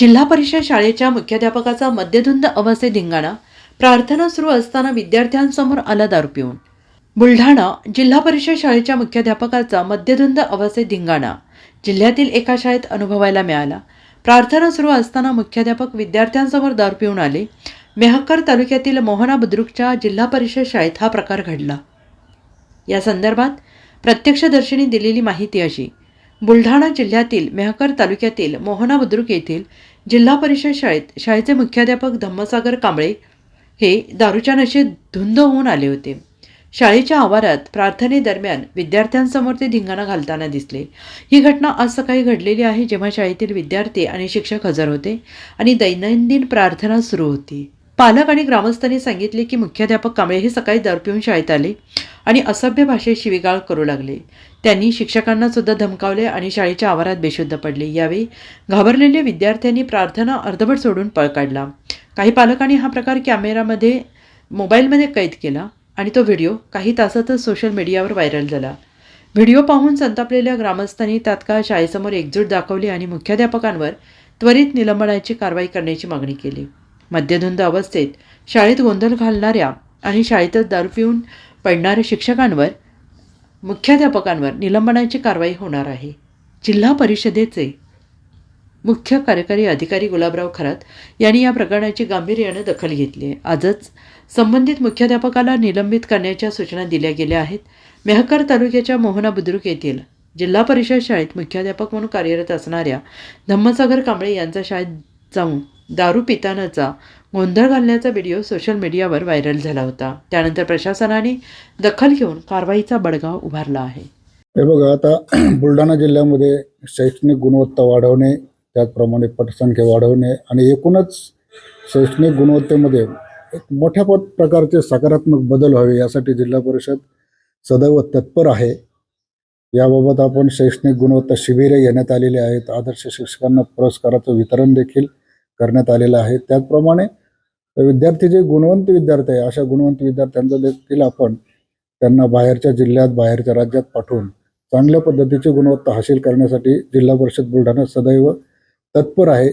जिल्हा परिषद शाळेच्या मुख्याध्यापकाचा मद्यधुंद अवस्थेत धिंगाणा प्रार्थना सुरू असताना विद्यार्थ्यांसमोर आला दारू पिऊन. बुलढाणा जिल्हा परिषद शाळेच्या मुख्याध्यापकाचा मद्यधुंद अवस्थेत धिंगाणा जिल्ह्यातील एका शाळेत अनुभवायला मिळाला. प्रार्थना सुरू असताना मुख्याध्यापक विद्यार्थ्यांसमोर दारू पिऊन आले. मेहकर तालुक्यातील मोहना बुद्रुकच्या जिल्हा परिषद शाळेत हा प्रकार घडला. या संदर्भात प्रत्यक्षदर्शींनी दिलेली माहिती अशी. बुलढाणा जिल्ह्यातील मेहकर तालुक्यातील मोहना बुद्रुक येथील जिल्हा परिषद शाळेत शाळेचे मुख्याध्यापक धम्मसागर कांबळे हे दारूच्या नशेत धुंद होऊन आले होते. शाळेच्या आवारात प्रार्थनेदरम्यान विद्यार्थ्यांसमोर ते धिंगाणा घालताना दिसले. ही घटना आज सकाळी घडलेली आहे जेव्हा शाळेतील विद्यार्थी आणि शिक्षक हजर होते आणि दैनंदिन प्रार्थना सुरू होती. पालक आणि ग्रामस्थांनी सांगितले की मुख्याध्यापक कांबळे हे सकाळी दर पिऊन शाळेत आले आणि असभ्य भाषेत शिवीगाळ करू लागले. त्यांनी शिक्षकांना सुद्धा धमकावले आणि शाळेच्या आवारात बेशुद्ध पडले. यावेळी घाबरलेल्या विद्यार्थ्यांनी प्रार्थना अर्धवट सोडून पळ काढला. काही पालकांनी हा प्रकार कॅमेरामध्ये मोबाईलमध्ये कैद केला आणि तो व्हिडिओ काही तासातच सोशल मीडियावर व्हायरल झाला. व्हिडिओ पाहून संतापलेल्या ग्रामस्थांनी तात्काळ शाळेसमोर एकजूट दाखवली आणि मुख्याध्यापकांवर त्वरित निलंबनाची कारवाई करण्याची मागणी केली. मद्यधुंद अवस्थेत शाळेत गोंधळ घालणाऱ्या आणि शाळेतच दारू पिऊन पडणाऱ्या शिक्षकांवर मुख्याध्यापकांवर निलंबनाची कारवाई होणार आहे. जिल्हा परिषदेचे मुख्य कार्यकारी अधिकारी गुलाबराव खरात यांनी या प्रकरणाची गांभीर्यानं दखल घेतली आहे. आजच संबंधित मुख्याध्यापकाला निलंबित करण्याच्या सूचना दिल्या गेल्या आहेत. मेहकर तालुक्याच्या मोहना बुद्रुक येथील जिल्हा परिषद शाळेत मुख्याध्यापक म्हणून कार्यरत असणाऱ्या धम्मसागर कांबळे यांचा शाळेत जाऊन दारू पितानाचा गोंधळ घालण्याचा व्हिडिओ सोशल मीडियावर व्हायरल झाला होता. त्यानंतर प्रशासनाने दखल घेऊन कारवाईचा बडगा उभारला आहे. हे बघा आता बुलढाणा जिल्ह्यामध्ये शैक्षणिक गुणवत्ता वाढवणे त्याचप्रमाणे पटसंख्या वाढवणे आणि एकूणच शैक्षणिक गुणवत्तेमध्ये एक मोठ्या पत प्रकारचे सकारात्मक बदल व्हावे यासाठी जिल्हा परिषद सदैव तत्पर आहे. याबाबत आपण शैक्षणिक गुणवत्ता शिबिरे घेण्यात आलेली आहेत. आदर्श शिक्षकांना पुरस्काराचं वितरण देखील करण्यात आलेला आहे. त्याचप्रमाणे विद्यार्थी जे गुणवंत विद्यार्थी आहे अशा गुणवंत विद्यार्थ्यांचं देखील आपण त्यांना बाहेरच्या जिल्ह्यात बाहेरच्या राज्यात पाठवून चांगल्या पद्धतीची गुणवत्ता हासिल करण्यासाठी जिल्हा परिषद बुलढाणा सदैव तत्पर आहे.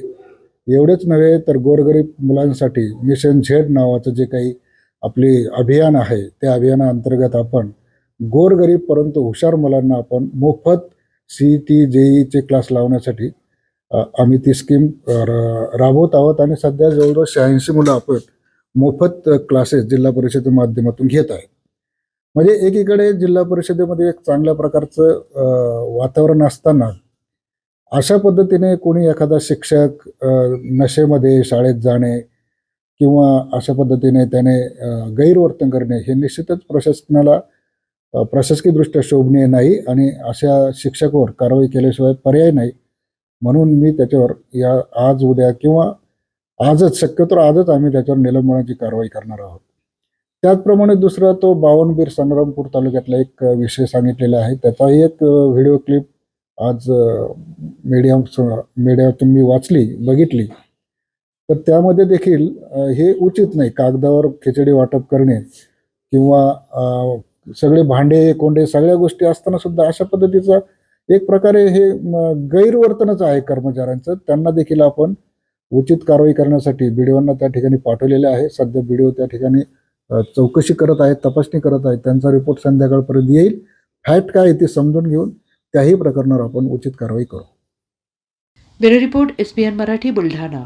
एवढेच नव्हे तर गोरगरीब मुलांसाठी मिशन झेड नावाचं जे काही आपली अभियान आहे त्या अभियानाअंतर्गत आपण गोरगरीब परंतु हुशार मुलांना आपण मोफत सी टी जेईचे क्लास लावण्यासाठी आम्ही ती स्कीम राबवत आहोत आणि सध्या जवळजवळ शहाऐंशी मुलं आपण मोफत क्लासेस जिल्हा परिषदे माध्यमातून घेत आहे म्हणजे एकीकडे जिल्हा परिषदेमध्ये एक चांगल्या प्रकारचं वातावरण असताना अशा पद्धतीने कोणी एखादा शिक्षक नशेमध्ये शाळेत जाणे किंवा अशा पद्धतीने त्याने गैरवर्तन करणे हे निश्चितच प्रशासनाला प्रशासकीयदृष्ट्या शोभनीय नाही आणि अशा शिक्षकावर कारवाई केल्याशिवाय पर्याय नाही. म्हणून मी त्याच्यावर या आज उद्या किंवा आजच शक्यतो आजच आम्ही त्याच्यावर निलंबनाची कारवाई करणार आहोत. त्याचप्रमाणे दुसरा तो बावनबीर संग्रामपूर तालुक्यातला एक विषय सांगितलेला आहे. त्याचाही एक व्हिडिओ क्लिप आज मीडिया मीडियातून मी वाचली बघितली. तर त्यामध्ये देखील हे उचित नाही कागदावर खिचडी वाटप करणे किंवा सगळे भांडे कोंडे सगळ्या गोष्टी असताना सुद्धा अशा पद्धतीचा एक प्रकारे हे गैरवर्तनच आहे कर्मचाऱ्यांचं. त्यांना देखील आपण उचित कारवाई करण्यासाठी बीडीओंना त्या ठिकाणी पाठवलेले आहे. सध्या बीडीओ त्या ठिकाणी चौकशी करत आहेत तपासणी करत आहेत त्यांचा रिपोर्ट संध्याकाळपर्यंत येईल. फॅक्ट काय ते समजून घेऊन त्याही प्रकरणावर आपण उचित कारवाई करू. Bureau report S P N Marathi Buldhana.